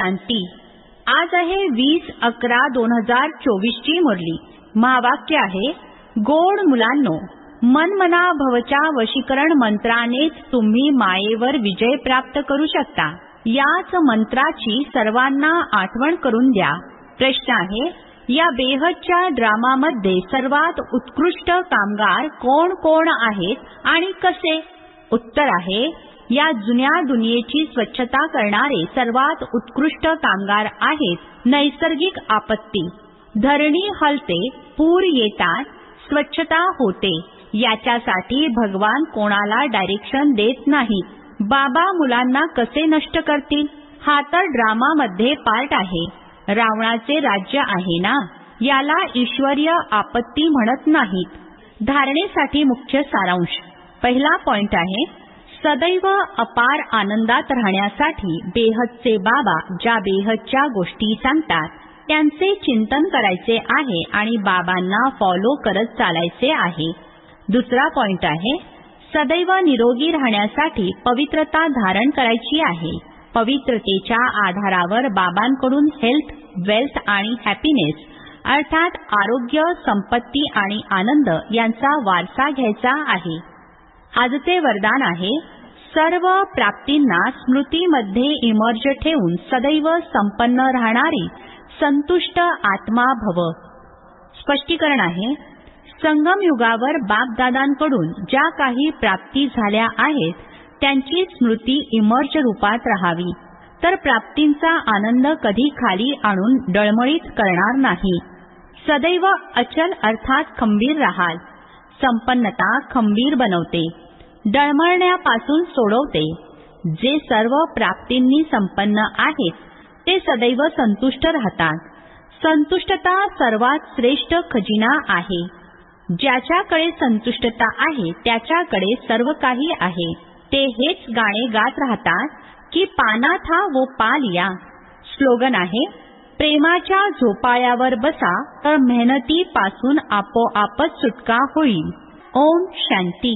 शांती. आज आहे वीस अकरा दोन हजार चोवीस ची मुरली महावाक्य आहे गोड मुलांनो मनमना भवच्या वशीकरण मंत्रानेच तुम्ही मायेवर विजय प्राप्त करू शकता. याच मंत्राची सर्वांना आठवण करून द्या. प्रश्न आहे या बेहदच्या ड्रामामध्ये सर्वात उत्कृष्ट कामगार कोण कोण आहेत आणि कसे? उत्तर आहे या जुन्या दुनियेची स्वच्छता करणारे सर्वात उत्कृष्ट कामगार आहेत नैसर्गिक आपत्ती. धरणी हलते पूर येतात स्वच्छता होते. याच्यासाठी भगवान कोणाला डायरेक्शन देत नाही. बाबा मुलांना कसे नष्ट करतील? हा तर ड्रामामध्ये पार्ट आहे. रावणाचे राज्य आहे ना? याला ईश्वरीय आपत्ती म्हणत नाहीत. धारणेसाठी मुख्य सारांश. पहिला पॉइंट आहे सदैव अपार आनंदात राहण्यासाठी बेहदचे बाबा ज्या बेहदच्या गोष्टी सांगतात त्यांचे चिंतन करायचे आहे आणि बाबांना फॉलो करत चालायचे आहे. दुसरा पॉइंट आहे सदैव निरोगी राहण्यासाठी पवित्रता धारण करायची आहे. पवित्रतेच्या आधारावर बाबांकडून हेल्थ वेल्थ आणि हॅपीनेस अर्थात आरोग्य संपत्ती आणि आनंद यांचा वारसा घ्यायचा आहे. आजचे वरदान आहे सर्व प्राप्तींना स्मृतीमध्ये इमर्ज ठेवून सदैव संपन्न राहणारी संतुष्ट आत्मा भव. स्पष्टीकरण आहे संगम युगावर बापदादांकडून ज्या काही प्राप्ती झाल्या आहेत त्यांची स्मृती इमर्ज रूपात राहावी. तर प्राप्तींचा आनंद कधी खाली आणून डळमळीत करणार नाही. सदैव अचल अर्थात खंबीर राहाल. संपन्नता खंबीर बनवते डळमळण्यापासून सोडवते. जे सर्व प्राप्तींनी संपन्न आहेत ते सदैव संतुष्ट राहतात. संतुष्टता सर्वात श्रेष्ठ खजिना आहे. ज्याच्याकडे संतुष्टता आहे त्याच्याकडे सर्व काही आहे. ते हेच गाणे गात राहतात की पाना था वो पा स्लोगन आहे प्रेमाच्या झोपाळ्यावर बसा तर मेहनती पासून आपोआपच सुटका होईल. ओम शांती.